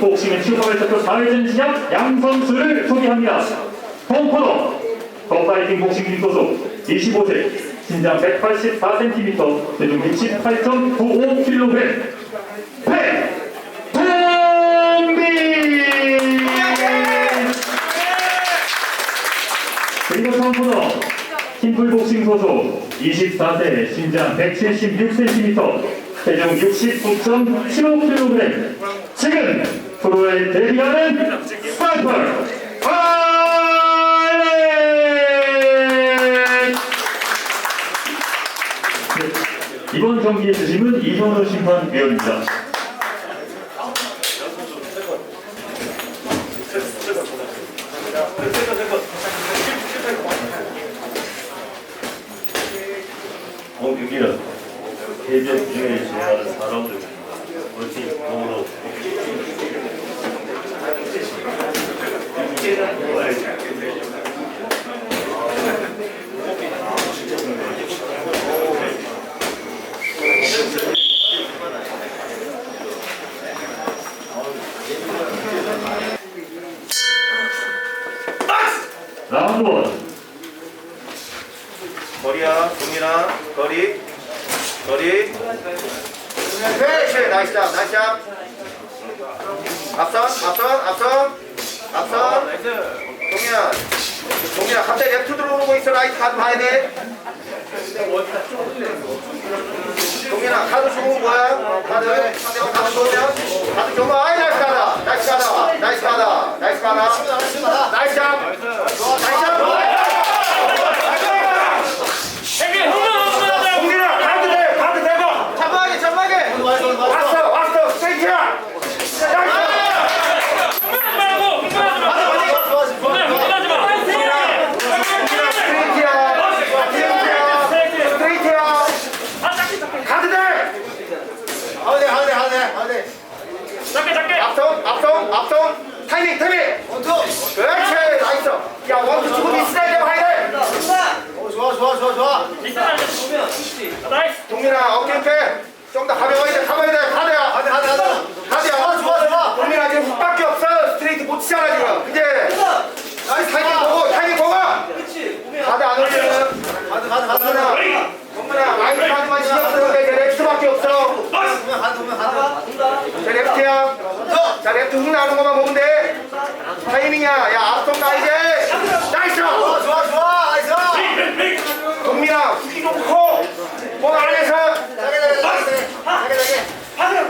복싱의 슈퍼벨 대표 사회전 시장 양 선수를 소개합니다. 홈코너 더파이팅 복싱팀 소속 25세 신장 184cm 체중 68.95kg 백동빈! 그리고 홈코너 팀플복싱 소속 24세 신장 176cm 체중 69.75kg 지금 프로에 데뷔하는 스파이퍼 네, 이번 경기의 주심은 이현우 심판위원입니다. 공격기는 해변 중에 제한 4라운드입니다. 그렇지, 몸으로. 라운드 원 거리야, 동민아, 거리, 거리. 그렇지, 나이스 잡, 나이스 잡. 앞선, 앞선, 앞선, 앞선. 동민아, 동민아, 갑자기 랩트 들어오고 있어, 라이트 카드 봐야 돼. 동민아, 카드 주고 뭐야? 카드, 상대방 카드 주면, 카드 주면, 아이, 나이스 가다, 나이스 가다, 나이스 가다, 나이스 가다, 나이스 잡, 나이스 잡. 동민아 가도 돼 가도 되고 잡아게 잡아게 왔어 왔어 스테이지야 스테이지야 가도 돼 하대 하대 하대 하대 앞선 앞선 앞선 타이밍 타이밍! 그렇지 나이스 야 원투 주고 하야 돼오 좋아 좋아 좋아 좋아. 동민아 어깨 이렇게. 좀더 가벼워야 돼 가벼워야 돼 가드야 하대 하대 가드야 좋아 좋아 좋아 동민아 지금 훅밖에 없어 스트레이트 못 치잖아 지금 이제 나이스 타이밍 보고 타이밍 보고 가드 안 올리면 하대 하대 하대 동민아 하대 동민아 라이트 카드만 신경 쓰는데 이제 렉스밖에 없어 보면 하대 보면 하대 자 렉트야 자 렉트 훅 나오는 것만 보면 돼 타이밍이야 야 앞선 가 이제 나이스 좋아 좋아 좋아 나이스 동민아 훅이 좋고 본 안에서 자게 자게 자게 자게 자게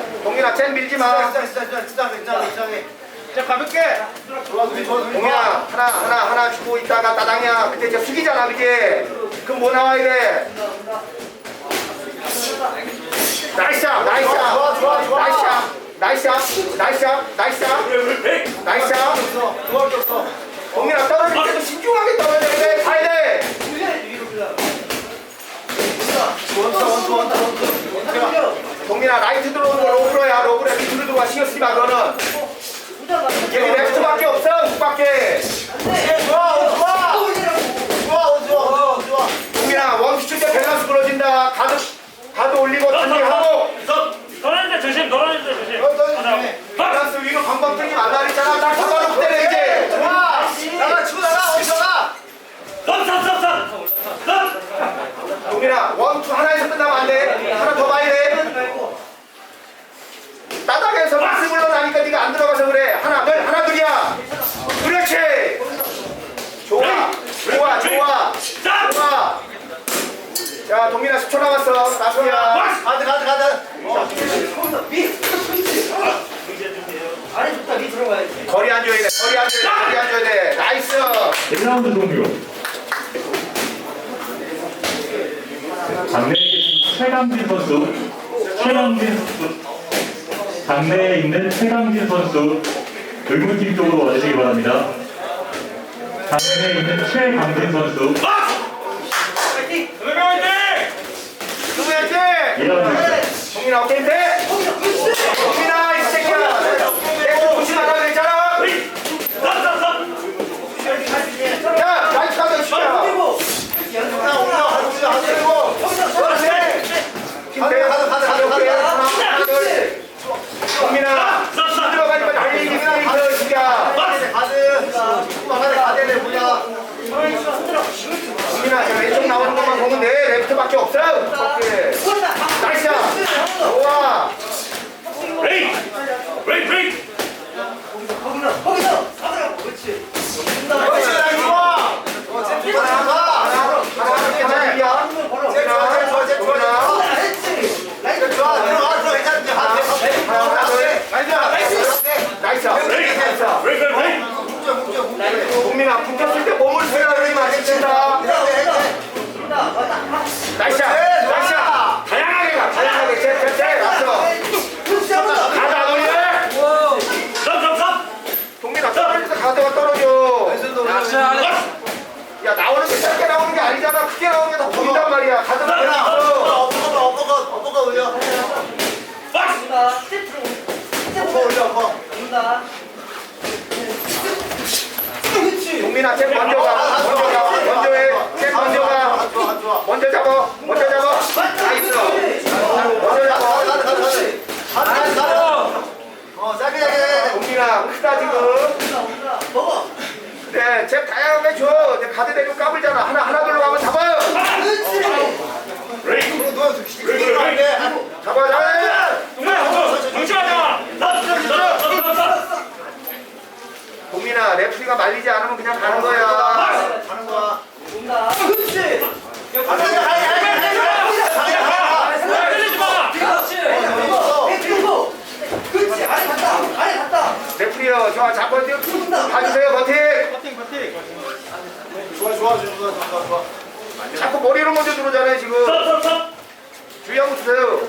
밀지 마. 진짜 진짜 진짜 진짜 진짜 진짜 자 가볍게. 좋아 좋아 좋아. 동민아 하나 하나 하나 주고 있다가 따당이야. 그때 이제 숙이잖아 그지? 그럼 뭐 나와야 돼 나이스 샷, 나이스 샷, 좋아, 좋아, 좋아. 나이스 샷, 나이스 샷, 나이스 샷, 나이스 샷, 나이스 샷. 좋아 좋아 동민아 떨어질 때도 신중하게 떨어져야 돼 가야 돼. 원투 원투 원투 원투 동민아 라이트 들어오는 거 로브로야 로브로 밑으로 들어와 신경 쓰지 마 그거는 여기 렉스밖에 없어 훅밖에 좋아 좋아 좋아 좋아 좋아 동민아 원투 칠때 밸런스 부러진다 가드 가드 올리고 준비하고 너란데 조심, 너란데 조심. 밸런스 위로 방방 뜨지 말라 그랬잖아 딱 잡아놓고 때려 이제 좋아 나가 치고 나가 어디 나가 동민아 원투 하나에서 끝나면 안돼 하나 더 봐야 돼 따닥에서 박스 불러나니까 네가 안 들어가서 그래 하나 둘 하나 둘이야 그렇지 좋아 좋아 좋아 좋아 자 동민아 10초 남았어 라스트야 가드 가드 가드 거리 앉아야 돼 거리 앉아야 돼 거리 앉아야 돼. 나이스. 1라운드 종료. 장내에 계신 최강진 선수, 최강진 선수, 장내에 있는 최강진 선수 의무팀 쪽으로 와주시기 바랍니다. 장내에 있는 최강진 선수, 동민아 오케이 돼? 동민아 이 새끼야. 내가 보지 말라 그랬잖아. 야 라이트 가자 시키야 나 올라 가자 안 되고. 내가 가자 가자 가자 가자 동민아 힘들어가지고 난리 일이야 가자 시키야. 가자 가자 가자 내 보자 동민아 왼쪽 나오는 것만 보면 돼. 레프트밖에 없어. 옮겼을 때 몸을 세라를 맞춘다. 나이스. 나이스. 다양하게 가. 다양하게. 제, 제, 제. 맞죠? 가다 동민아. 동민아 떨어질 때 가다가 떨어져. 야 나오는 게 짧게 나오는 게 아니잖아. 크게 나오는 게 다 보인단 말이야. 가다가 떨어져. 올려. 스텝 들어. 스텝 들어. 올려. 다 민아, 쟤 먼저 가. 먼저 가. 먼저 해. 쟤 먼저 가. 먼저 잡아. 먼저 잡아. 나이스. 먼저 잡아. 가자 가자 가자 가자 어 동민아, 크다 지금. 먹어 네, 쟤 다양하게 줘. 쟤 가드 대고 까불잖아. 하나 하나 둘로 가면 잡아요. 너 시키면 안돼 잡아, 잡아. 정치하자. 동민아, 레프리가 말리지 않으면 그냥 가는 거야. 가는 거야. 그렇지. 마. 그렇지. 아래 갔다. 아래 갔다. 레프리요, 저 잡고 뛰어. 봐주세요, 버팅. 좋아 좋아 좋아 좋아 좋아 자꾸 머리로 먼저 들어오잖아요, 지금. 주의하고 주세요.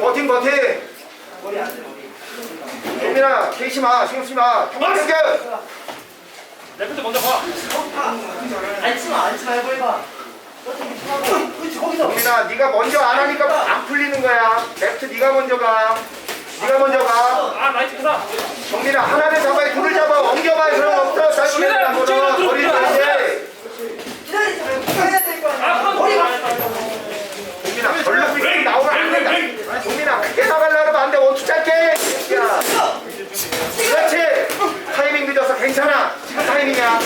버팅, 버팅. 동민아, 케이시 마, 신경 쓰지 마. 통과 당겨. 레프트 먼저 가. 앉지 마 앉지마 해봐. 해봐 그렇지 거기서 네가 먼저 안 하니까 안 풀리는 거야. 레프트 네가 먼저 가. 네가 먼저 가. 아, 나이스 크다. 정민아 하나를 잡아야 둘을 잡아. 엉겨봐. 그런 거 없어. 한 번은 머리를 이제 기다리지 말고 가야 될거 아, 아니야. 한 머리 번. 동민아 별로 불 나오면 안 된다. 동민아 크게 나가려고 하면 안 돼 원투 짧게 야 그렇지 타이밍 늦어서 괜찮아 지금 타이밍이야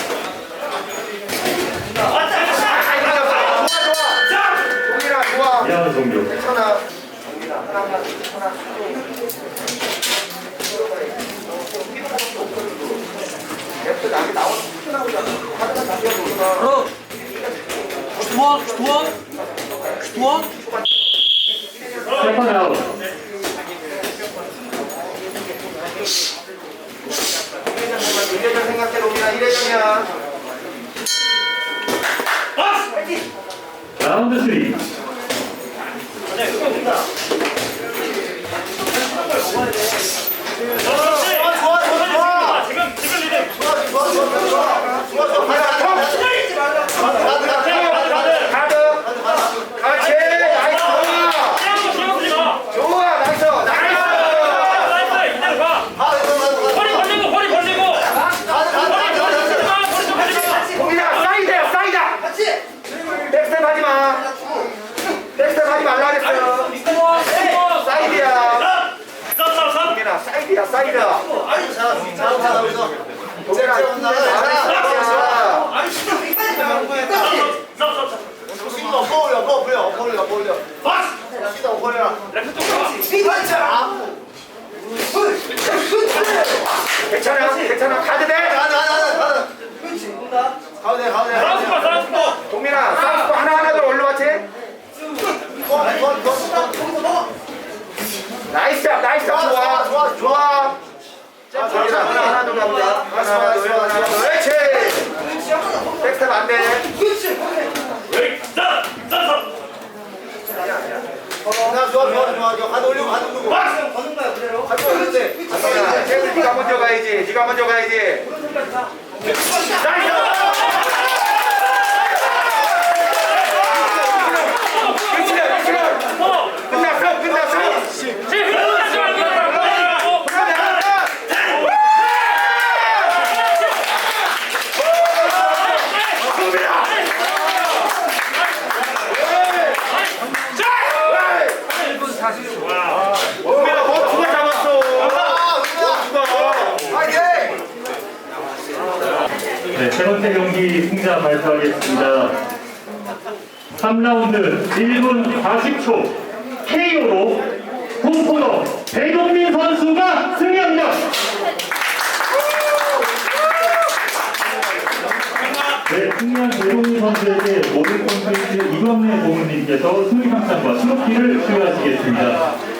타이밍 좋아 좋아 동민아 좋아 미안 종교. 괜찮아 동민아 하나만 하나 랩도 나게 나와서 쫓겨나오잖아 하나만 다시 해보자 세컨 아웃. 이래전 생각해 놓으면 이래전이야 라운드 3. 그렇지. 좋아 좋아 좋아 좋아 지금, 지금 리듬. 좋아 좋아 좋아 좋아 좋아 좋아 가자 형 기다리지 말라 가자 가자 가자 가자 가드 그렇지 나이스 그냥 신경 쓰지 마. 좋아 나이스 나이스 나이스. 이대로 가. 아 이거 허리 가자 벌리고, 허리 벌리고. 가자 허리 가자 벌리지 가자 마. 허리 좀 벌리지 마. 동민아 사이드야 사이드 같이 백스텝 하지마 백스텝 하지 말라 그랬어요 믿고, 믿고. 사이드야 스톱, 스톱, 스톱. 동민아 사이드야 사이드 아니 잘하고 잘하고 여기서 동민아 잘했어 아니 진짜 빅까지 가는 거야 스톱, 스톱, 스톱. 지금 엎어 올려 엎어 올려 엎어 올려 엎어 올려 박스. 시다 엎어 올려 레프트 쪽으로 가. 빅까지 괜찮아 괜찮아 가드 돼 가자 가자 가자 가자 가운데 가운데 사우스 봐, 사우스 봐. 동민아 사이드 하나하나 더 올려 봤지 나이스 잡 나이스 잡 좋아 좋아 좋아 동민아 하나 하나 더 가보자 하나 더 하나 더 그렇지 백스텝 안돼 스톱, 스톱. 나 좋아 좋아 좋아 이거 가드 올리고 올리고 박스. 거는 거야 그대로 가드 올리지 동민아 쟤들 네가 먼저 가야지 네가 먼저 가야지 나이스 그렇지 그렇지 어. 끝났어 끝났어 지금 흔들리지 말고. 흔들리고. 동민아 뭐 두개 잡았어 아 우리가 파이팅 네, 세 번째 경기 승자 발표하겠습니다. 3라운드 1분 40초 KO로 홈코너 배동민 선수가 승리합니다. 네, 승리한 배동민 선수에게 모든 콘텐츠 이광래 고문님께서 승리상장과 트로피를 수여하시겠습니다.